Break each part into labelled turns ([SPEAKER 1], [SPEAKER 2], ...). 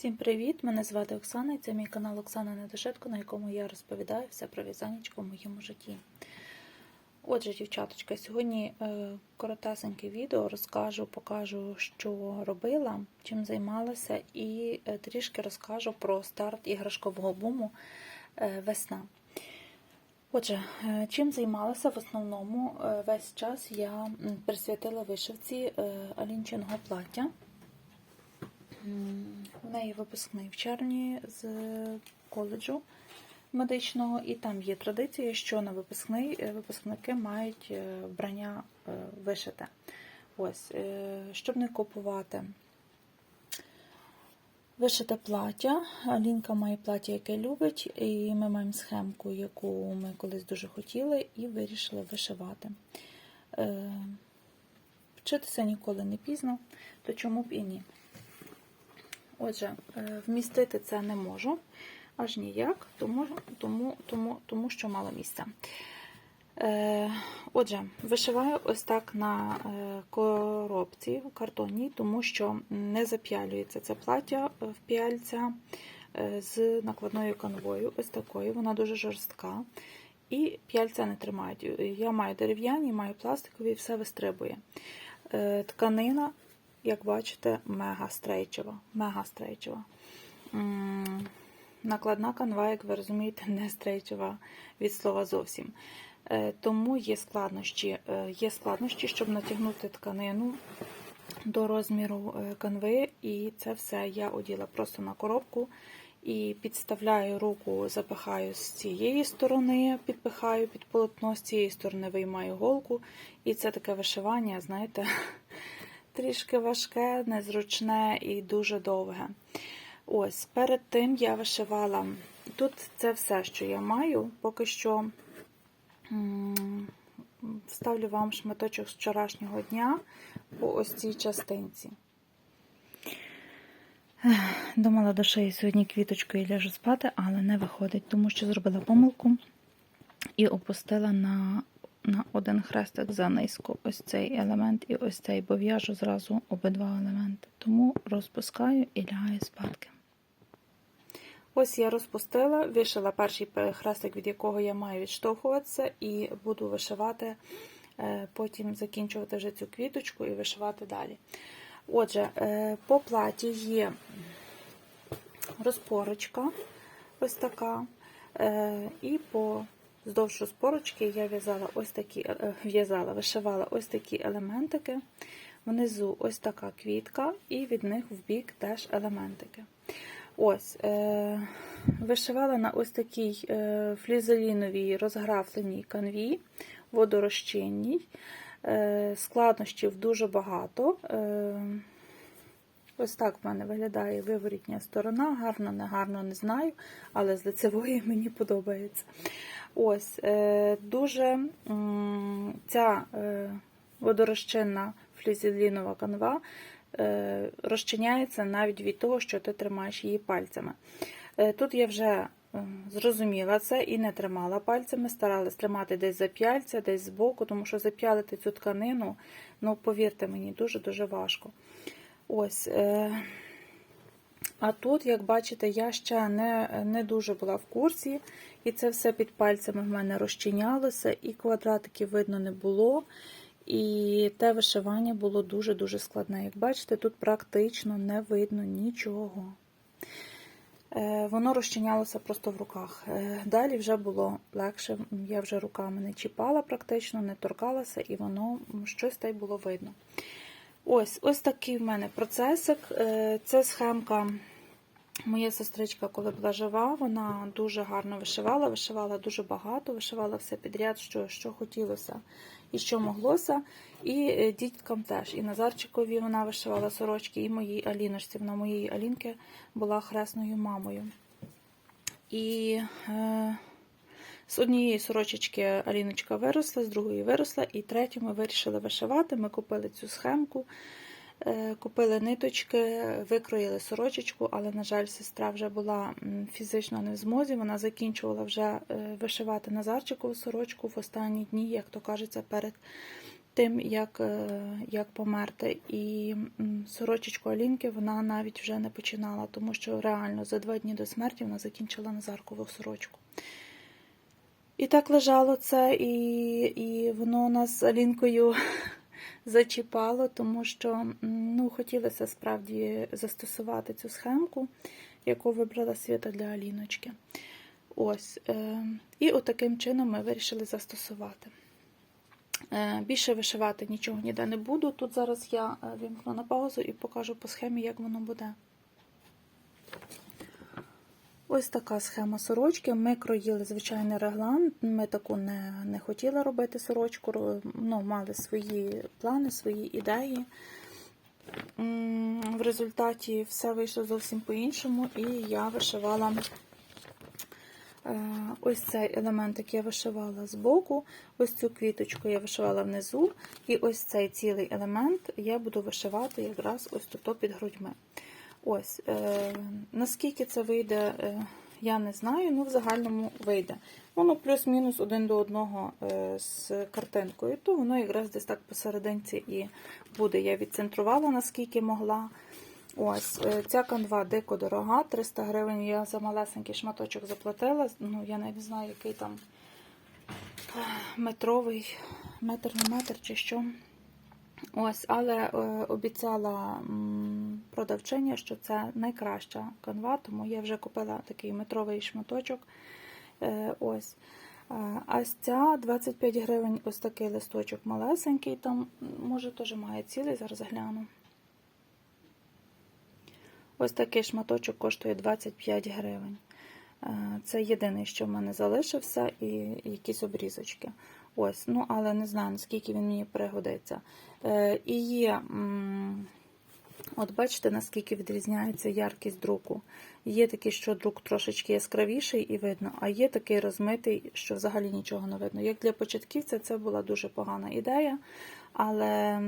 [SPEAKER 1] Всім привіт! Мене звати Оксана і це мій канал Оксана Недошитко, на якому я розповідаю все про в'язанечко в моєму житті. Отже, дівчаточка, сьогодні е, коротесеньке відео розкажу, покажу, що робила, чим займалася, і е, трішки розкажу про старт іграшкового буму е, весна. Отже, чим займалася в основному весь час я присвятила вишивці Алінчиного плаття. В неї випускний в червні з коледжу медичного, і там є традиція, що на випускний е, випускники мають е, вбрання е, вишите. Ось, щоб не купувати вишите плаття. Алінка має плаття, яке любить, і ми маємо схемку, яку ми колись дуже хотіли, і вирішили вишивати. Вчитися ніколи не пізно, то чому б і ні. Отже, е, вмістити це не можу аж ніяк, тому, тому, тому, тому що мало місця. Е, Отже, вишиваю ось так на е, коробці картонній, тому що не зап'ялюється це плаття в п'яльця з накладною канвою, ось такою, вона дуже жорстка. І п'яльця не тримають. Я маю дерев'яні, маю пластикові, все вистрибує. Тканина як бачите, мега стрейчева. Мега стрейчева. Накладна канва, як ви розумієте, не стрейчева від слова зовсім. Е, Тому є складнощі, Е, є складнощі, щоб натягнути тканину до розміру е, канви, і це все я оділа просто на коробку. І підставляю руку, запихаю з цієї сторони, підпихаю під полотно, з цієї сторони виймаю голку. І це таке вишивання, знаєте, трішки важке, незручне і дуже довге. Ось, перед тим я вишивала. Тут це все, що я маю. Поки що вставлю вам шматочок з вчорашнього дня по ось цій частинці. Думала до шиї сьогодні квіточкою ляжу спати, але не виходить, тому що зробила помилку і опустила на на один хрестик занизько ось цей елемент і ось цей, бо в'яжу зразу обидва елементи. Тому розпускаю і лягаю спадки. Ось я розпустила, вишила перший хрестик, від якого я маю відштовхуватися, і буду вишивати, е, потім закінчувати вже цю квіточку і вишивати далі. Отже, е, по платі є розпорочка, ось така, е, і по Вздовж розпорочки я в'язала ось такі е, в'язала, вишивала ось такі елементики. Внизу ось така квітка, і від них в бік теж елементики. Ось, е, Вишивала на ось такій е, флізеліновій розграфленій канві, водорозчинній. Е, складнощів дуже багато. Е, Ось так в мене виглядає виворітня сторона, гарно, не гарно не знаю, але з лицевої мені подобається. Ось, е, дуже ця е, водорозчинна флізелінова канва е, розчиняється навіть від того, що ти тримаєш її пальцями. Тут я вже зрозуміла це і не тримала пальцями, старалась тримати десь за п'яльця, десь збоку, тому що зап'ялити цю тканину, ну, повірте мені, дуже-дуже важко. Ось. А тут, як бачите, я ще не не дуже була в курсі, і це все під пальцями в мене розчинялося, і квадратиків видно не було. І те вишивання було дуже-дуже складне. Як бачите, тут практично не видно нічого. Е, воно розчинялося просто в руках. Е, далі вже було легше, я вже руками не чіпала, практично, не торкалася, і воно щось та й було видно. Ось ось такий в мене процесик. Е, це схемка Моя сестричка, коли була жива, вона дуже гарно вишивала, вишивала дуже багато, вишивала все підряд, що що хотілося і що моглося. І е, діткам теж. І Назарчикові вона вишивала сорочки, і моїй Аліночці. Вона моєї Алінки була хресною мамою. І е, з однієї сорочечки Аліночка виросла, з другої виросла, і третю ми вирішили вишивати. Ми купили цю схемку. Е, купили ниточки, викроїли сорочечку, але, на жаль, сестра вже була фізично не в змозі. Вона закінчувала вже е, вишивати Назарчикову сорочку в останні дні, як то кажеться, перед тим, як, е, як померти. І сорочечку Алінки вона навіть вже не починала, тому що реально за два дні до смерті вона закінчила Назаркову сорочку. І так лежало це, і, і воно нас з Алінкою зачіпало, тому що ну, хотілося справді застосувати цю схемку, яку вибрала Свята для Аліночки. Ось. Е, і отаким чином ми вирішили застосувати. Е, Більше вишивати нічого ніде не буду. Тут зараз я е, вімкну на паузу і покажу по схемі, як воно буде. Ось така схема сорочки. Ми кроїли звичайний реглан. Ми таку не, не хотіли робити сорочку, ро- ну, мали свої плани, свої ідеї. В результаті все вийшло зовсім по-іншому, і я вишивала е, ось цей елементик я вишивала збоку, ось цю квіточку я вишивала внизу, і ось цей цілий елемент я буду вишивати якраз ось тут під грудьми. Ось, е, наскільки це вийде, е, я не знаю, ну в загальному вийде. Воно плюс-мінус один до одного е, з картинкою, то воно якраз десь так посерединці і буде. Я відцентрувала, наскільки могла. Ось, е, ця канва дико дорога, 300 гривень я за малесенький шматочок заплатила. Ну, я не знаю, який там е, метровий, метр на метр чи що. Ось, але е, обіцяла м, продавчиня, що це найкраща канва, тому я вже купила такий метровий шматочок. Е, ось. Е, А ця 25 гривень, ось такий листочок малесенький, там, може, теж має цілий, зараз гляну. Ось такий шматочок коштує 25 гривень. Е, Це єдиний, що в мене залишився, і якісь обрізочки. Ось, ну, але не знаю, наскільки він мені пригодиться. І є, от бачите, наскільки відрізняється яркість друку. Є такий, що друк трошечки яскравіший і видно, а є такий розмитий, що взагалі нічого не видно. Як для початківця, це була дуже погана ідея. Але,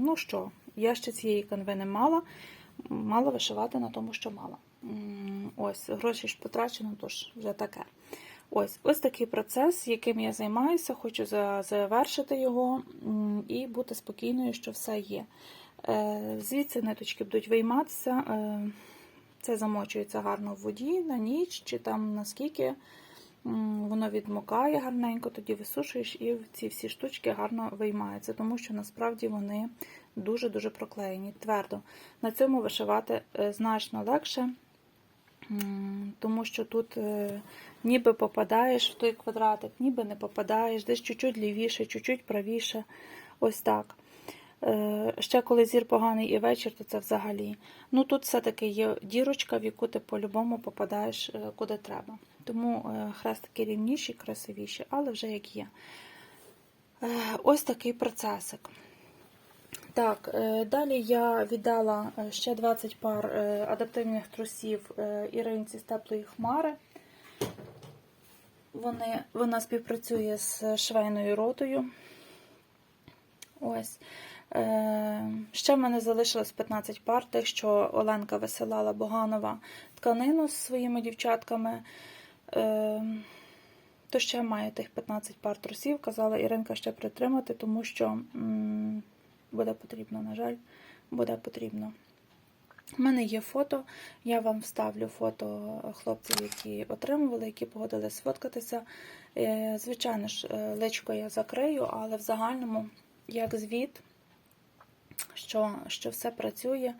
[SPEAKER 1] ну що, я ще цієї канви не мала. Мала вишивати на тому, що мала. Ось, гроші ж потрачено, тож вже таке. Ось ось такий процес, яким я займаюся, хочу завершити його і бути спокійною, що все є. Е, Звідси ниточки будуть вийматися. Е, Це замочується гарно в воді на ніч, чи там наскільки воно відмокає гарненько, тоді висушуєш, і ці всі штучки гарно виймаються, тому що насправді вони дуже-дуже проклеєні, твердо. На цьому вишивати е, значно легше. Тому що тут ніби попадаєш в той квадратик, ніби не попадаєш, десь чуть-чуть лівіше, чуть-чуть правіше. Ось так. Е, Ще коли зір поганий і вечір, то це взагалі. Ну тут все-таки є дірочка, в яку ти по-любому попадаєш е, куди треба. Тому е, хрестики рівніші, красивіші, але вже як є. Ось такий процесик. Так, далі я віддала ще 20 пар адаптивних трусів Іринці з теплої хмари. Вони, вона співпрацює з швейною ротою. Ось. Е, Ще в мене залишилось 15 пар, тих, що Оленка висилала Боганова тканину з своїми дівчатками. Е, То ще має тих 15 пар трусів. Казала Іринка ще притримати, тому що буде потрібно, на жаль, буде потрібно. У мене є фото, я вам вставлю фото хлопців, які отримували, які погодились сфоткатися. Е, Звичайно ж, личко я закрию, але в загальному, як звіт, що, що все працює,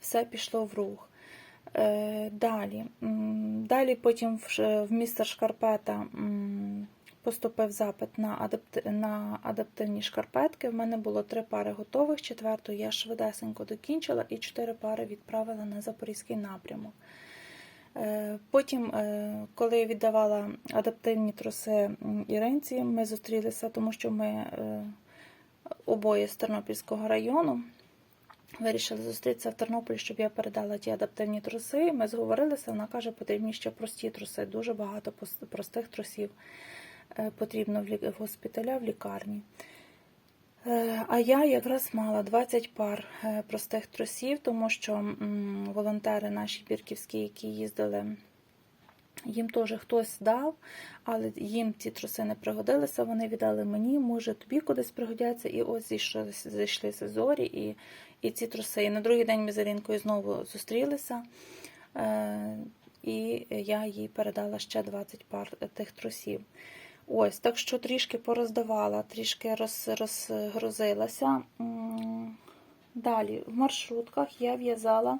[SPEAKER 1] все пішло в рух. Е, Далі, далі потім в, містер Шкарпета поступив запит на, адапт... на адаптивні шкарпетки. В мене було три пари готових, четверту я швидесенько докінчила і чотири пари відправила на запорізький напрямок. Е, Потім, е, коли я віддавала адаптивні труси Іринці, ми зустрілися, тому що ми обоє з Тернопільського району. Вирішили зустрітися в Тернополі, щоб я передала ті адаптивні труси. Ми зговорилися, вона каже, потрібні ще прості труси. Дуже багато простих трусів е, потрібно в госпіталя, в лікарні. Е, А я якраз мала 20 пар е, простих трусів, тому що волонтери наші бірківські, які їздили Їм теж хтось дав, але їм ці труси не пригодилися. Вони віддали мені, може тобі кудись пригодяться. І ось зійшли, зійшлися зорі, і, і ці труси. І на другий день ми з Алінкою знову зустрілися. Е, і я їй передала ще 20 пар тих трусів. Ось, так що трішки пороздавала, трішки роз, розгрузилася. Далі, в маршрутках я в'язала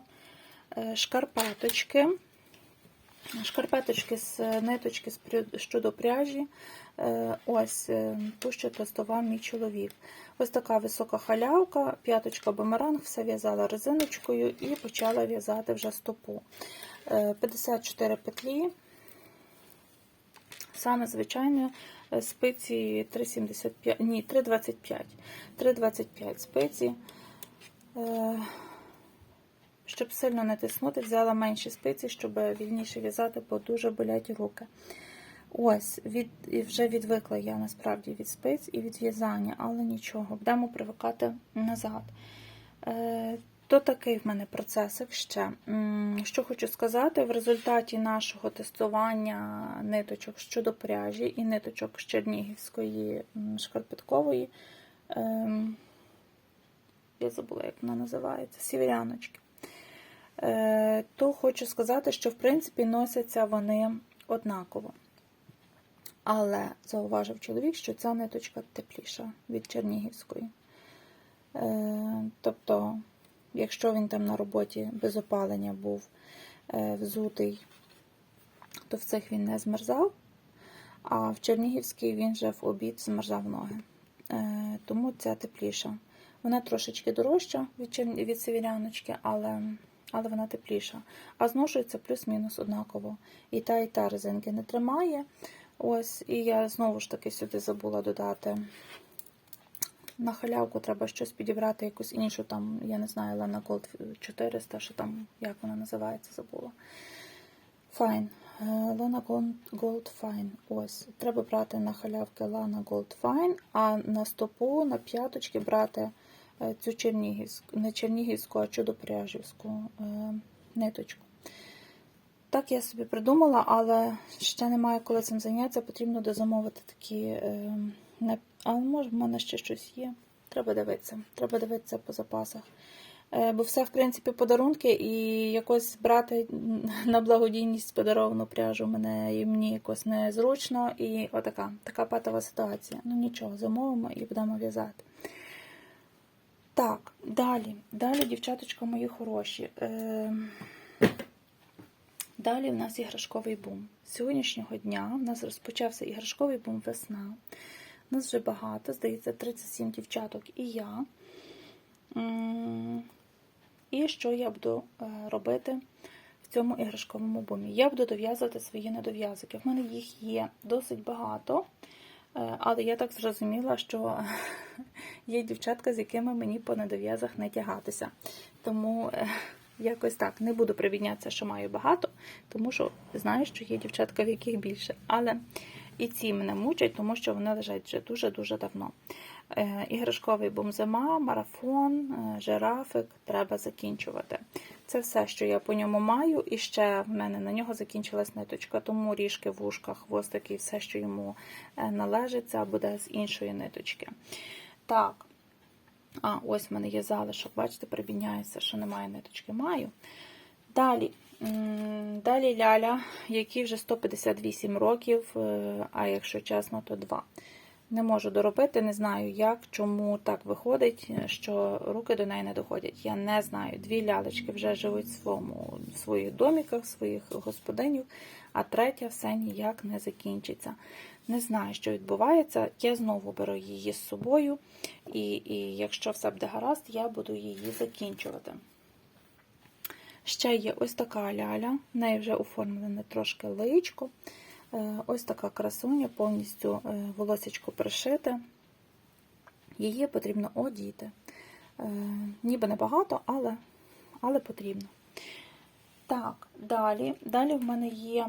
[SPEAKER 1] е, шкарпеточки. Шкарпеточки з ниточки щодо пряжі. Е, Ось е, ту, що тестував мій чоловік. Ось така висока халявка, п'яточка бумеранг, все в'язала резиночкою і почала в'язати вже стопу. Е, 54 петлі. Саме звичайною е, спиці 3,75, ні, 3,25. 3,25 спиці. Е, Щоб сильно не тиснути, взяла менші спиці, щоб вільніше в'язати, бо дуже болять руки. Ось, від, вже відвикла я насправді від спиць і від в'язання, але нічого, будемо привикати назад. Е, то такий в мене процесик ще. Що хочу сказати, в результаті нашого тестування ниточок щодо пряжі і ниточок з чернігівської шкарпеткової, ем, я забула, як вона називається, сіверяночки. Е, то хочу сказати, що в принципі носяться вони однаково. Але зауважив чоловік, що ця ниточка тепліша від чернігівської. Е, тобто, якщо він там на роботі без опалення був е, взутий, то в цих він не змерзав, а в Чернігівській він вже в обід змерзав ноги. Тому ця тепліша. Вона трошечки дорожча від, від северяночки, але, але вона тепліша. А зношується плюс-мінус однаково. І та, і та резинки не тримає. Ось, і я знову ж таки сюди забула додати. На халявку треба щось підібрати, якусь іншу, там, я не знаю, Lana Gold 400, що там, як вона називається, забула. Fine. Е, Lana Gold- Fine. Ось. Треба брати на халявки Lana Gold Fine, а на стопу, на п'яточки брати цю чернігівську, не чернігівську, а чудопряжівську е, ниточку. Так я собі придумала, але ще немає коли цим зайнятися. Потрібно дозамовити такі. Е. Але може в мене ще щось є. Треба дивитися. Треба дивитися по запасах. Е, бо все, в принципі, подарунки, і якось брати на благодійність подаровану пряжу мене і мені якось незручно. І отака така патова ситуація. Ну нічого, замовимо і будемо в'язати. Так, далі. Далі, дівчаточка, мої хороші. Е, Далі в нас іграшковий бум. З сьогоднішнього дня в нас розпочався іграшковий бум весна. У Нас вже багато, здається, 37 дівчаток і я. І що я буду е, робити в цьому іграшковому бумі? Я буду дов'язувати свої недов'язки. В мене їх є досить багато, але я так зрозуміла, що є дівчатка, з якими мені по недов'язах не тягатися. Тому е, якось так не буду привіднятися, що маю багато, тому що знаю, що є дівчатка, в яких більше. Але і ці мене мучать, тому що вони лежать вже дуже-дуже давно. Е, Іграшковий бомзима, марафон, е, жирафик треба закінчувати. Це все, що я по ньому маю, і ще в мене на нього закінчилась ниточка, тому ріжки, вушка, хвостики і все, що йому е, належить, це буде з іншої ниточки. Так, а, ось в мене є залишок, бачите, прибідняється, що немає ниточки. Маю. Далі. Далі ляля, який вже 158 років, е, а якщо чесно, то 2. Не можу доробити, не знаю як, чому так виходить, що руки до неї не доходять. Я не знаю. Дві лялечки вже живуть в, своєму, в своїх доміках, в своїх господинів, а третя все ніяк не закінчиться. Не знаю, що відбувається. Я знову беру її з собою, і, і якщо все буде гаразд, я буду її закінчувати. Ще є ось така ляля, в неї вже оформлене трошки личко. Е, Ось така красуня, повністю е, волосечко пришите. Її потрібно одіти. Е, Ніби небагато, але, але потрібно. Так, далі. Далі в мене є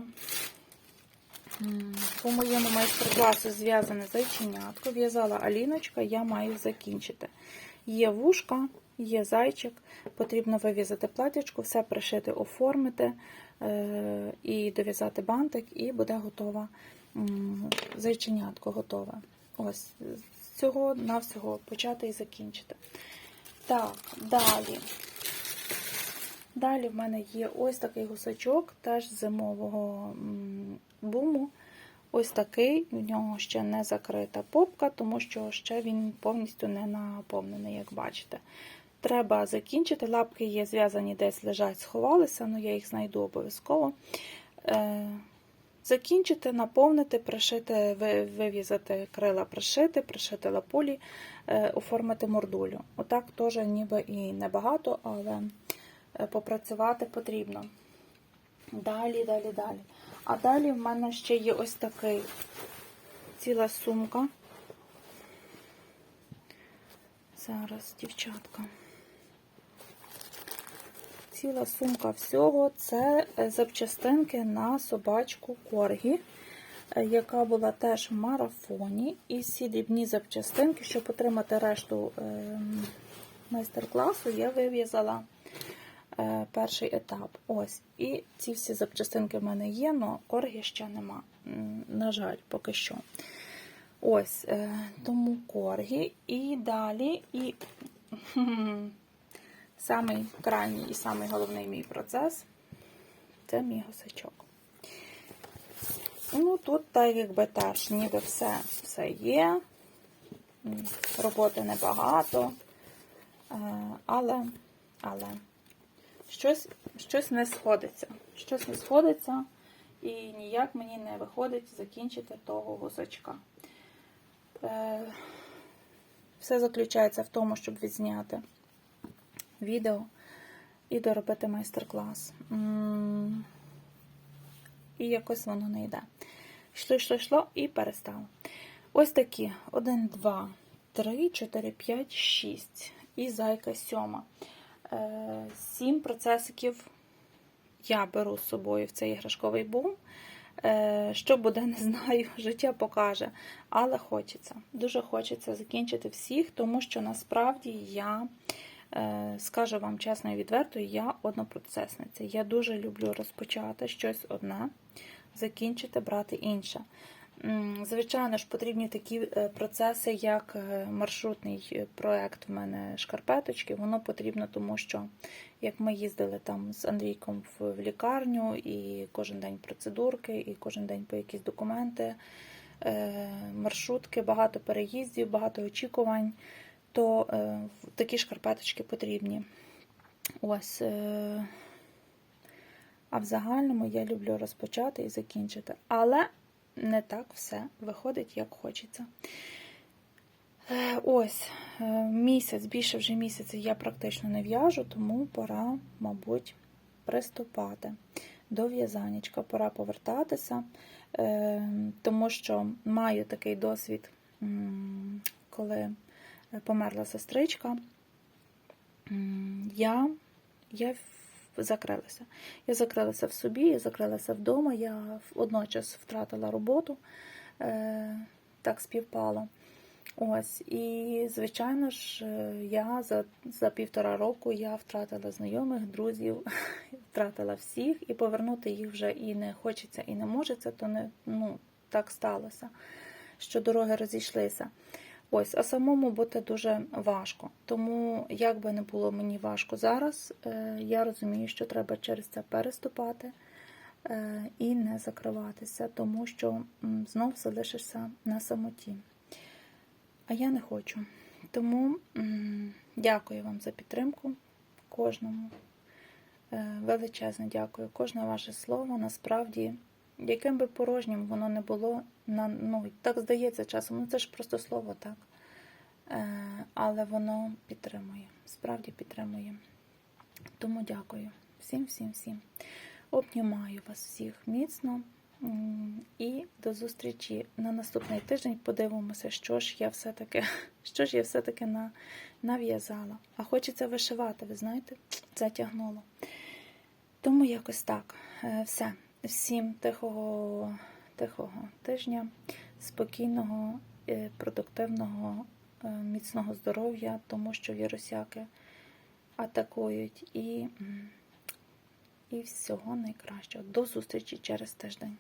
[SPEAKER 1] по моєму майстер-класу зв'язане зайченятко. В'язала Аліночка, я маю закінчити. Є вушка, є зайчик, потрібно вив'язати платячку, все пришити, оформити е, і дов'язати бантик, і буде готова зайченятко готове. Ось з цього навсього почати і закінчити. Так, далі. Далі в мене є ось такий гусачок, теж зимового буму. Ось такий, в нього ще не закрита попка, тому що ще він повністю не наповнений, як бачите. Треба закінчити. Лапки є зв'язані, десь лежать, сховалися, але я їх знайду обов'язково. Е, Закінчити, наповнити, пришити, ви- вив'язати крила, пришити, пришити лапулі, е, оформити мордулю. Отак теж ніби і небагато, але е, попрацювати потрібно. Далі, далі, далі. А далі в мене ще є ось такий ціла сумка. Зараз, дівчатка. Ціла сумка всього це е, запчастинки на собачку Коргі, е, яка була теж в марафоні. І всі дрібні запчастинки, щоб отримати решту ем, майстер-класу, я вив'язала е, перший етап. Ось. І ці всі запчастинки в мене є, але коргі ще нема. На жаль, поки що. Ось, тому коргі. І далі, і самий крайній і самий головний мій процес це мій гусачок. Ну, тут так якби теж ніби все, все є. Роботи небагато. Е, Але, але щось, щось не сходиться. Щось не сходиться, і ніяк мені не виходить закінчити того гусачка. Е, Все заключається в тому, щоб відзняти відео і доробити майстер-клас. І якось воно не йде. Йшло, йшло, йшло і перестало. Ось такі: 1, 2, 3, 4, 5, 6. І зайка сьома. Е, Сім процесиків я беру з собою в цей іграшковий бум. Е, Що буде, не знаю, життя покаже. Але хочеться. Дуже хочеться закінчити всіх, тому що насправді я, скажу вам чесно і відверто, я однопроцесниця. Я дуже люблю розпочати щось одне, закінчити, брати інше. Звичайно ж, потрібні такі е, процеси, як е, маршрутний е, проект в мене шкарпеточки. Воно потрібно, тому що як ми їздили там з Андрійком в, лікарню, і кожен день процедурки, і кожен день по якісь документи, е, маршрутки, багато переїздів, багато очікувань, то е, такі шкарпеточки потрібні. Ось. Е, а в загальному я люблю розпочати і закінчити. Але не так все виходить, як хочеться. Е, Ось е, місяць, більше вже місяця я практично не в'яжу, тому пора, мабуть, приступати до в'язанечка. Пора повертатися, е, тому що маю такий досвід, коли померла сестричка. Я, я закрилася. Я закрилася в собі, я закрилася вдома, я водночас втратила роботу, е, так співпало. Ось, і, звичайно ж, е, я за, за півтора року я втратила знайомих, друзів, втратила всіх, і повернути їх вже і не хочеться, і не можеться, то не, ну, так сталося, що дороги розійшлися. Ось, а самому бути дуже важко. Тому, як би не було мені важко зараз, е, я розумію, що треба через це переступати е, і не закриватися, тому що знов залишишся на самоті. А я не хочу. Тому дякую вам за підтримку кожному. Е, Величезне дякую. Кожне ваше слово насправді, яким би порожнім воно не було, на, ну, так здається часом, ну це ж просто слово, так. Е, Але воно підтримує, справді підтримує. Тому дякую всім, всім, всім. Обнімаю вас всіх міцно. І до зустрічі на наступний тиждень. Подивимося, що ж я все-таки, що ж я все-таки на, нав'язала. А хочеться вишивати, ви знаєте, затягнуло. Тому якось так. Е, Все. Всім тихого, тихого тижня, спокійного, е, продуктивного е, міцного здоров'я, тому що вірусяки атакують. І, і всього найкращого. До зустрічі через тиждень.